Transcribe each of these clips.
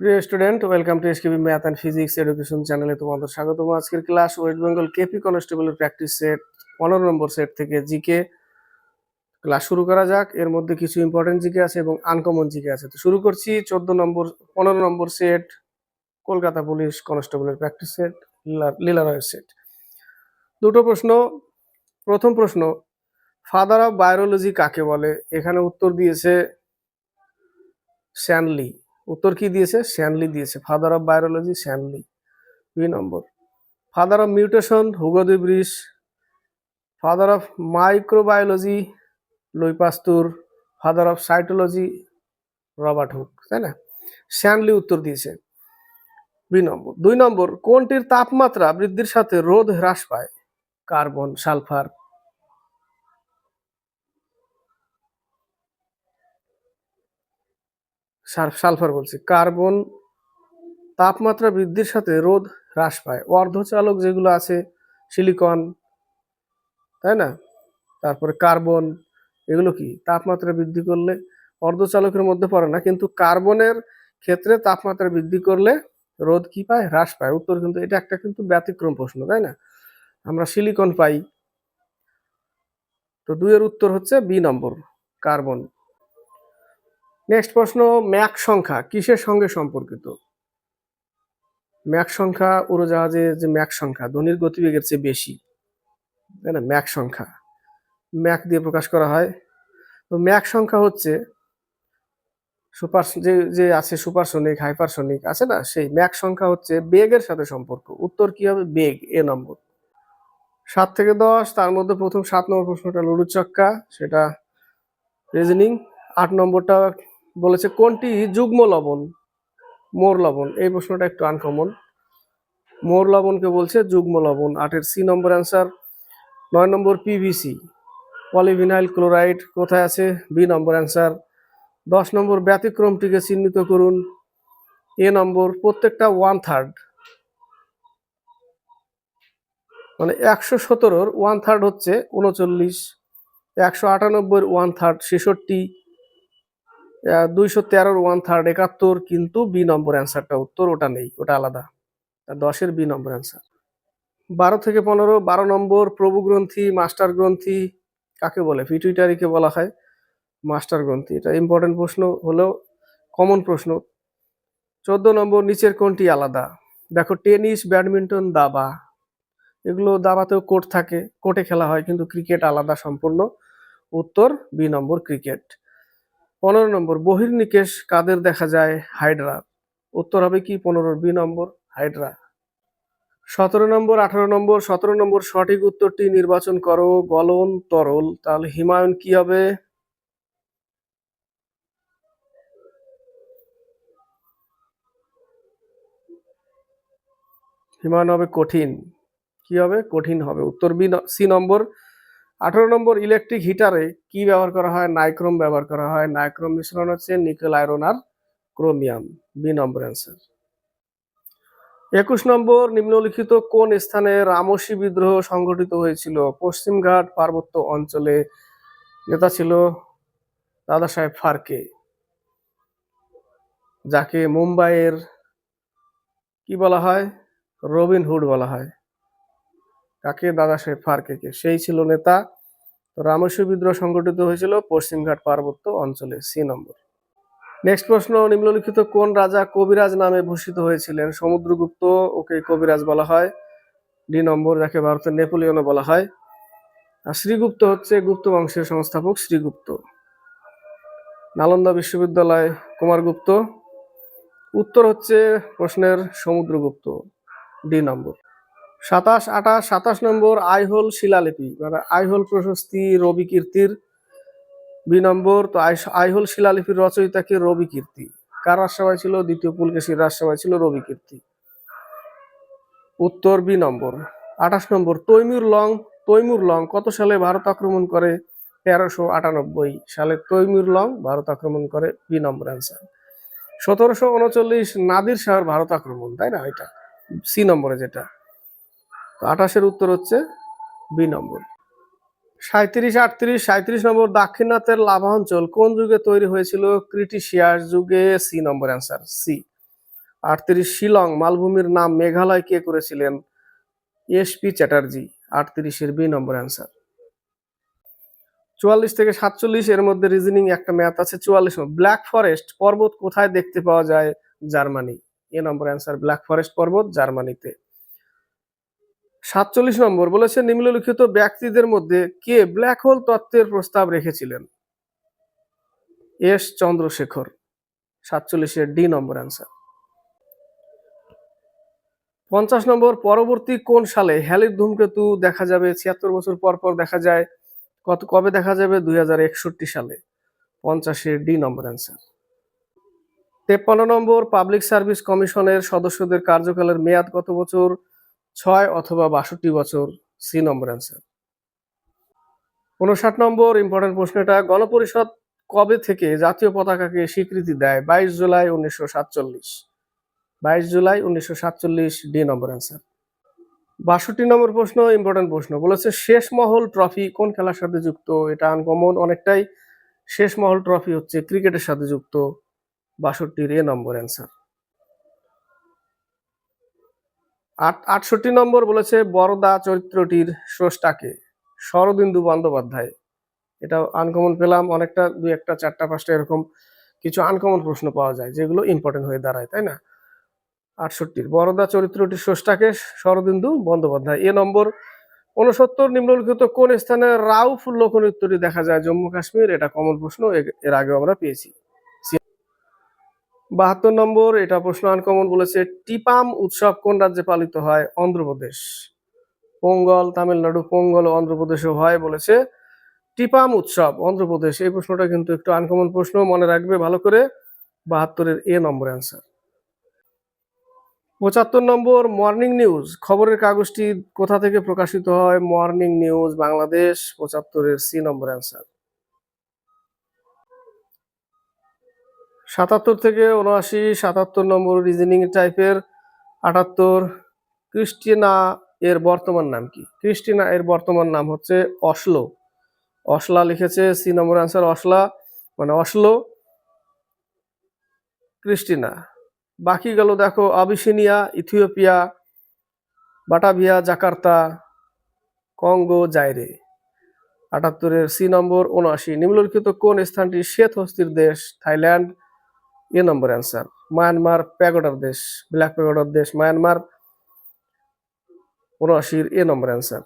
প্রিয় student, welcome to SKB math and physics education চ্যানেলে তোমাদের স্বাগতম। আজকের ক্লাস ওয়েস্ট বেঙ্গল কেপি কনস্টেবলের প্র্যাকটিস সেট পনেরো নম্বর সেট থেকে জিকে। ক্লাস শুরু করা যাক, এর মধ্যে কিছু ইম্পর্টেন্ট জিকে আছে এবং আনকমন জিকে আছে। তো শুরু করছি, চোদ্দ নম্বর, পনেরো নম্বর সেট, কলকাতা পুলিশ কনস্টেবলের প্র্যাকটিস সেট লীলারয়ের সেট। দুটো প্রশ্ন। প্রথম প্রশ্ন ফাদার অফ বায়োলজি কাকে বলে? এখানে উত্তর দিয়েছে, স্যানলি। উত্তর কি দিয়েছে? স্যানলি দিয়েছে। ফাদার অফ বায়োলজি স্যানলি দুই number. Father of mutation Hugo de Vries father of microbiology Louis Pasteur father of cytology Robert Hooke তাই না? স্যানলি উত্তর দিয়েছে। দুই নম্বর। দুই নম্বর, কোনটির তাপমাত্রা বৃদ্ধির সাথে রোধ হ্রাস পায়? কার্বন সালফার সালফার বলছি। কার্বন তাপমাত্রা বৃদ্ধির সাথে রোদ হ্রাস পায়। অর্ধচালক যেগুলো আছে, সিলিকন, তাই না? তারপরে কার্বন, এগুলো কি? তাপমাত্রা বৃদ্ধি করলে অর্ধচালকের মধ্যে পড়ে না, কিন্তু কার্বনের ক্ষেত্রে তাপমাত্রা বৃদ্ধি করলে রোদ কি পায়? হ্রাস পায়। উত্তর কিন্তু, এটা একটা কিন্তু ব্যতিক্রম প্রশ্ন, তাই না? আমরা সিলিকন পাই। তো দুইয়ের উত্তর হচ্ছে বি নম্বর, কার্বন। নেক্সট প্রশ্ন, ম্যাক সংখ্যা, কিসের সঙ্গে সম্পর্কিত? ম্যাক সংখ্যা, উড়োজাহাজে যে ম্যাক সংখ্যা, ধ্বনির গতিবেগের চেয়ে বেশি, তাই না? ম্যাক সংখ্যা, ম্যাক দিয়ে প্রকাশ করা হয়। তো ম্যাক সংখ্যা হচ্ছে সুপার যে যে আছে সুপারসনিক, হাইপারসনিক, আছে না? সেই ম্যাক সংখ্যা হচ্ছে বেগের সাথে সম্পর্ক। উত্তর কি হবে? বেগ, এ নম্বর। সাত থেকে দশ, তার মধ্যে প্রথম সাত নম্বর প্রশ্নটা লুডু চক্কা সেটা রিজনিং আট নম্বরটা বলেছে, কোনটি যুগ্ম লবণ? মোর লবণ। এই প্রশ্নটা একটু আনকমন মোর লবণকে বলছে যুগ্ম লবণ। আটের সি নম্বর অ্যান্সার নয় নম্বর পিভিসি পলিভিনাইল ক্লোরাইড কোথায় আছে? বি নম্বর অ্যান্সার দশ নম্বর ব্যতিক্রমটিকে চিহ্নিত করুন। এ নম্বর প্রত্যেকটা ওয়ান থার্ড মানে একশো সতেরোর ওয়ান থার্ড হচ্ছে উনচল্লিশ, একশো আটানব্বই ওয়ান থার্ড ছেষট্টি দুইশো তেরোর ওয়ান থার্ড একাত্তর, কিন্তু বি নম্বর অ্যান্সারটা উত্তর, ওটা নেই, ওটা আলাদা। দশের বি নম্বর অ্যান্সার। বারো থেকে পনেরো, বারো নম্বর, প্রভু গ্রন্থি, মাস্টার গ্রন্থি, কাকে বলে? পিটুইটারিকে বলা হয় মাস্টার গ্রন্থি। এটা ইম্পর্টেন্ট প্রশ্ন হলেও কমন প্রশ্ন। চোদ্দ নম্বর, নিচের কোনটি আলাদা? দেখো, টেনিস, ব্যাডমিন্টন, দাবা। এগুলো দাবাতেও কোর্ট থাকে কোর্টে খেলা হয়, কিন্তু ক্রিকেট আলাদা সম্পূর্ণ। উত্তর, বি নম্বর ক্রিকেট পনেরো নম্বর বহির্নিকেশ কাদের দেখা যায়? হাইড্রা উত্তর হবে কি? পনেরো, বি নম্বর হাইড্রা সতেরো নম্বর, আঠারো নম্বর, সতেরো নম্বর, সঠিক উত্তরটি নির্বাচন করো। গলন, তরল। তাহলে হিমায়ন কি হবে? হিমায়ন হবে কঠিন। কি হবে? কঠিন হবে। উত্তর বি সি নম্বর আঠারো নম্বর ইলেকট্রিক হিটারে কি ব্যবহার করা হয়? নাইক্রোম ব্যবহার করা হয়। নাইক্রোম মিশ্রণ হচ্ছে নিকেল আয়রন আর ক্রোমিয়াম বি নম্বর অ্যান্সার একুশ নম্বর নিম্নলিখিত কোন স্থানে রামসী বিদ্রোহ সংঘটিত হয়েছিল? পশ্চিমঘাট পার্বত্য অঞ্চলে। নেতা ছিল দাদা সাহেব ফারকে, যাকে মুম্বাইয়ের কি বলা হয়? রবিনহুড বলা হয়। কাকে? দাদা সাহেব ফারকেকে। সেই ছিল নেতা তো বিদ্রোহ সংগঠিত হয়েছিল পশ্চিমঘাট পার্বত্য অঞ্চলে সি নম্বর। নেক্সট প্রশ্ন, নিম্নলিখিত কোন রাজা কবিরাজ নামে ভূষিত হয়েছিলেন? সমুদ্রগুপ্ত ওকে কবিরাজ বলা হয়। ডি নম্বর, যাকে ভারতের নেপোলিয়নও বলা হয়। আর শ্রীগুপ্ত হচ্ছে গুপ্ত বংশের সংস্থাপক শ্রীগুপ্ত। নালন্দা বিশ্ববিদ্যালয়, কুমারগুপ্ত। উত্তর হচ্ছে প্রশ্নের সমুদ্রগুপ্ত। ডি নম্বর। সাতাশ আঠাশ, সাতাশ নম্বর আইহোল শিলালিপি মানে আইহোল প্রশস্তি রবি কীর্তির বি নম্বর, তো আইহোল শিলালিপির রচয়িতাকে রবি কীর্তি? কার রাজসভায় ছিল? দ্বিতীয় পুলকেশীর রাজসভায় ছিল রবি কীর্তি। উত্তর বি নম্বর, আঠাশ number, Timur Lang Timur Lang কত সালে ভারত আক্রমণ করে? তেরোশো আটানব্বই সালে তৈমুর লং ভারত আক্রমণ করে, বি নম্বর অ্যান্সার সতেরোশো উনচল্লিশ, নাদির শাহর ভারত আক্রমণ, তাই না? এটা, সি নম্বরে যেটা। আঠাশের উত্তর হচ্ছে বি নম্বর। সাঁত্রিশ আটত্রিশ সাঁত্রিশ নম্বর দাক্ষিণাত্যের লাভা অঞ্চল কোন যুগে তৈরি হয়েছিল? ক্রিটিশিয়াস যুগে সি নম্বর অ্যান্সার সি আটত্রিশ, শিলং, মালভূমির নাম মেঘালয় কে করেছিলেন? এস পি চ্যাটার্জি, আটত্রিশের বি নম্বর অ্যান্সার। চুয়াল্লিশ থেকে সাতচল্লিশ এর মধ্যে রিজনিং একটা ম্যাথ আছে, চুয়াল্লিশ ব্ল্যাক ফরেস্ট পর্বত কোথায় দেখতে পাওয়া যায়? Germany. A number answer black forest পর্বত জার্মানিতে। সাতচল্লিশ নম্বর বলেছে নিম্নলিখিত ব্যক্তিদের মধ্যে কে ব্ল্যাক হোল তত্ত্বের প্রস্তাব রেখেছিলেন? এস চন্দ্রশেখর, সাতচল্লিশের ডি নম্বর অ্যান্সার। পঞ্চাশ নম্বর, পরবর্তী কোন সালে হ্যালির ধূমকেতু দেখা যাবে? ছিয়াত্তর বছর পর পর দেখা যায়। কত, কবে দেখা যাবে? দুই হাজার একষট্টি সালে। পঞ্চাশের ডি নম্বর অ্যান্সার। তেপ্পান্ন নম্বর, পাবলিক সার্ভিস কমিশনের সদস্যদের কার্যকালের মেয়াদ কত বছর? ছয় অথবা বাষট্টি বছর সি নম্বর অ্যান্সার উনষাট নম্বর ইম্পর্টেন্ট প্রশ্ন এটা গণপরিষদ কবে থেকে জাতীয় পতাকাকে স্বীকৃতি দেয়? বাইশ জুলাই উনিশশো সাতচল্লিশ। বাইশ জুলাই উনিশশো সাতচল্লিশ ডি নম্বর অ্যান্সার বাষট্টি নম্বর প্রশ্ন ইম্পর্টেন্ট প্রশ্ন। বলেছে, শেষ মহল ট্রফি কোন খেলার সাথে যুক্ত? এটা আনকমন অনেকটাই। শেষ মহল ট্রফি হচ্ছে ক্রিকেটের সাথে যুক্ত। বাষট্টির এ নম্বর অ্যান্সার আট আটষট্টি নম্বর বলেছে, বরদা চরিত্রটির স্রষ্টাকে। শরদিন্দু বন্দ্যোপাধ্যায়। এটা আনকমন পেলাম, অনেকটা, দুই একটা, চারটা, পাঁচটা এরকম কিছু আনকমন প্রশ্ন পাওয়া যায়, যেগুলো ইম্পর্টেন্ট হয়ে দাঁড়ায়, তাই না? আটষট্টির, বরদা চরিত্রটির স্রষ্টাকে শরদিন্দু বন্দ্যোপাধ্যায়। এ নম্বর উনসত্তর নিম্নলিখিত কোন স্থানে রাউফ লোকনৃত্যটি দেখা যায়? জম্মু কাশ্মীর, এটা কমন প্রশ্ন এর আগে আমরা পেয়েছি। বাহাত্তর নম্বর, এটা প্রশ্ন আনকমন বলেছে, টিপাম উৎসব কোন রাজ্যে পালিত হয়? অন্ধ্রপ্রদেশ। পোঙ্গল, তামিলনাড়ু, পোঙ্গল ও অন্ধ্রপ্রদেশও হয় বলেছে, টিপাম উৎসব, অন্ধ্রপ্রদেশ। এই প্রশ্নটা কিন্তু একটু আনকমন প্রশ্ন, মনে রাখবে ভালো করে। বাহাত্তরের এ নম্বর অ্যান্সার পঁচাত্তর নম্বর মর্নিং নিউজ খবরের কাগজটি কোথা থেকে প্রকাশিত হয়? Morning news Bangladesh. পঁচাত্তরের সি নম্বর অ্যান্সার সাতাত্তর থেকে উনআশি সাতাত্তর নম্বর রিজনিং টাইপের আটাত্তর ক্রিস্টিনা এর বর্তমান নাম কি? ক্রিস্টিনা এর বর্তমান নাম হচ্ছে অসলো অসলা লিখেছে সি নম্বর অ্যান্সার অসলা মানে অসলো ক্রিস্টিনা বাকি গেল দেখো, Abyssinia, Ethiopia, Batavia, Jakarta, Congo, Zaire. আটাত্তরের C number উনআশি নিম্নলিখিত কোন স্থানটি শ্বেত হস্তির দেশ? Thailand A number answer Myanmar প্যাগোডার দেশ ব্ল্যাক প্যাগোডার দেশ মায়ানমার উনআশির এ নম্বর অ্যান্সার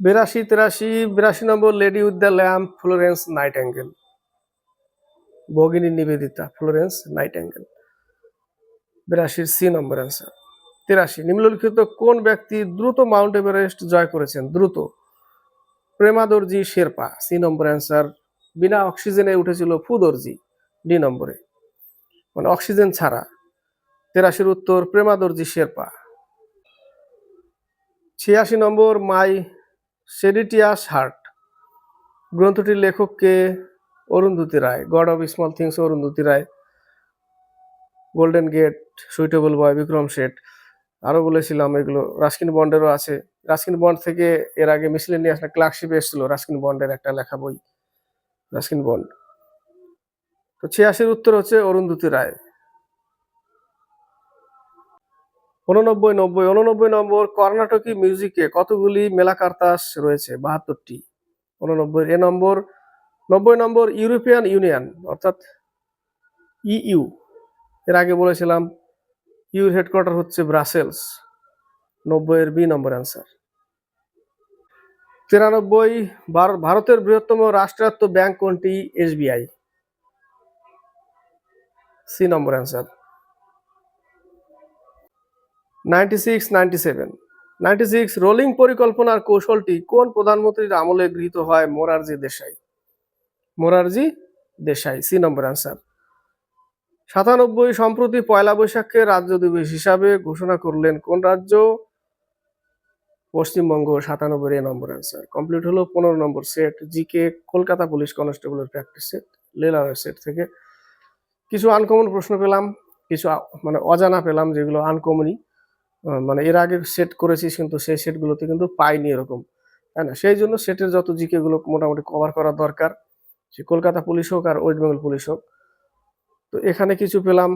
বিরাশি, তিরাশি, বিরাশি number lady with the lamp Florence Nightingale Bhagini Nivedita Florence Nightingale বিরাশির সি নম্বর অ্যান্সার তিরাশি, নিম্নলিখিত কোন ব্যক্তি দ্রুত মাউন্ট এভারেস্ট জয় করেছেন? দ্রুত। Premdorji Sherpa, C number answer বিনা অক্সিজেনে উঠেছিল ফুদর্জি। ডি নম্বরে। মানে অক্সিজেন ছাড়া। তেরাশির উত্তর প্রেমাদর্জি শেরপা। ছিয়াশি নম্বর মাই সেডিটিয়াস হার্ট। গ্রন্থটির লেখককে Arundhati Roy. God of small things, Arundhati Roy. Golden gate, suitable boy Vikram Seth. আরও বলেছিলাম এগুলো, রাস্কিন বন্ডেরও আছে। রাস্কিন বন্ড থেকে এর আগে মিসলেনিয়াস একটা ক্লার্কশিপ এসেছিল, রাস্কিন বন্ডের একটা লেখা বই। Ruskin Bond. তো ছিয়াশির উত্তর হচ্ছে অরুন্ধতী রায়। উননব্বই নব্বই উননব্বই নম্বর কর্ণাটকী মিউজিকে কতগুলি মেলাকার্তাস রয়েছে? বাহাত্তরটি। উননব্বই এ নম্বর, নব্বই নম্বর ইউরোপিয়ান ইউনিয়ন, অর্থাৎ ইইউ। এর আগে বলেছিলাম ইউর হেডকোয়ার্টার হচ্ছে ব্রাসেলস। নব্বই এর বি নম্বর অ্যান্সার। তিরানব্বই, ভার- ভারতের বৃহত্তম রাষ্ট্রায়ত্ত ব্যাংক কোনটি? SBI C number answer. Ninety six rolling পরিকল্পনার কৌশলটি কোন প্রধানমন্ত্রীর আমলে গৃহীত হয় Morarji Desai? Morarji Desai, C number answer. সাতানব্বই, সম্প্রতি পয়লা বৈশাখকে রাজ্য দিবস হিসাবে ঘোষণা করলেন কোন রাজ্য? পশ্চিমবঙ্গ, সাতানব্বই এ নম্বর অ্যান্সার। কমপ্লিট হলো পনেরো number set GK Kolkata police কনস্টেবলের প্র্যাকটিস সেট লেলারের সেট থেকে কিছু আনকমন প্রশ্ন পেলাম, কিছু মানে অজানা পেলাম যেগুলো আনকমনই মানে এর আগে সেট করেছি কিন্তু সেই সেটগুলোতে কিন্তু পাইনি এরকম, তাই না? সেই জন্য সেটের যত জিকে গুলো মোটামুটি কভার করা দরকার, সে কলকাতা পুলিশ হোক আর ওয়েস্ট বেঙ্গল পুলিশ হোক। তো এখানে কিছু পেলাম,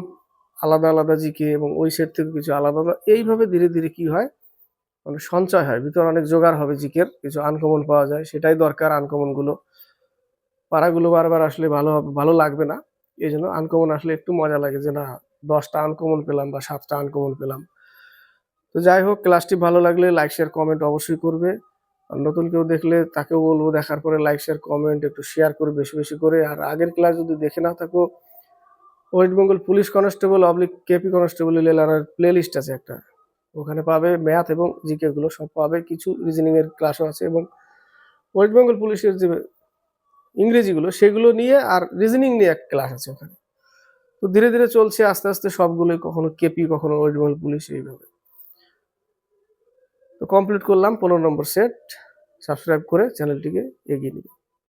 আলাদা আলাদা জিকে এবং ওই সেট থেকে কিছু আলাদা আলাদা, এইভাবে ধীরে ধীরে কি হয়? মানে সঞ্চয় হয়, ভিতরে অনেক জোগাড় হবে জিকের, কিছু আনকমন পাওয়া যায়, সেটাই দরকার আনকমনগুলো পাড়াগুলো বারবার আসলে ভালো হবে- ভালো লাগবে না। এই জন্য আনকমন আসলে একটু মজা লাগে যে না, দশটা আনকমন পেলাম বা সাতটা আনকমন পেলাম। তো যাই হোক ক্লাসটি ভালো লাগলে লাইক শেয়ার কমেন্ট অবশ্যই করবে। আর নতুন কেউ দেখলে তাকেও বলব দেখার পরে লাইক শেয়ার কমেন্ট একটু শেয়ার করে বেশি বেশি করে। আর আগের ক্লাস যদি দেখে না থাকো west Bengal police constable oblique KP constable লেলারের playlist আছে একটা। ওখানে পাবে ম্যাথ এবং জিকে গুলো, সব পাবে। কিছু রিজনিং এর ক্লাসও আছে এবং ওয়েস্ট বেঙ্গল পুলিশের যে ইংরেজিগুলো, সেগুলো নিয়ে আর রিজনিং নিয়ে এক ক্লাস আছে ওখানে। তো ধীরে ধীরে চলছে, আস্তে আস্তে সবগুলোই কখনো কেপি কখনো ওয়েস্ট বেঙ্গল পুলিশ এইভাবে। তো কমপ্লিট করলাম, পনেরো নম্বর সেট সাবস্ক্রাইব করে চ্যানেলটিকে এগিয়ে নিবে।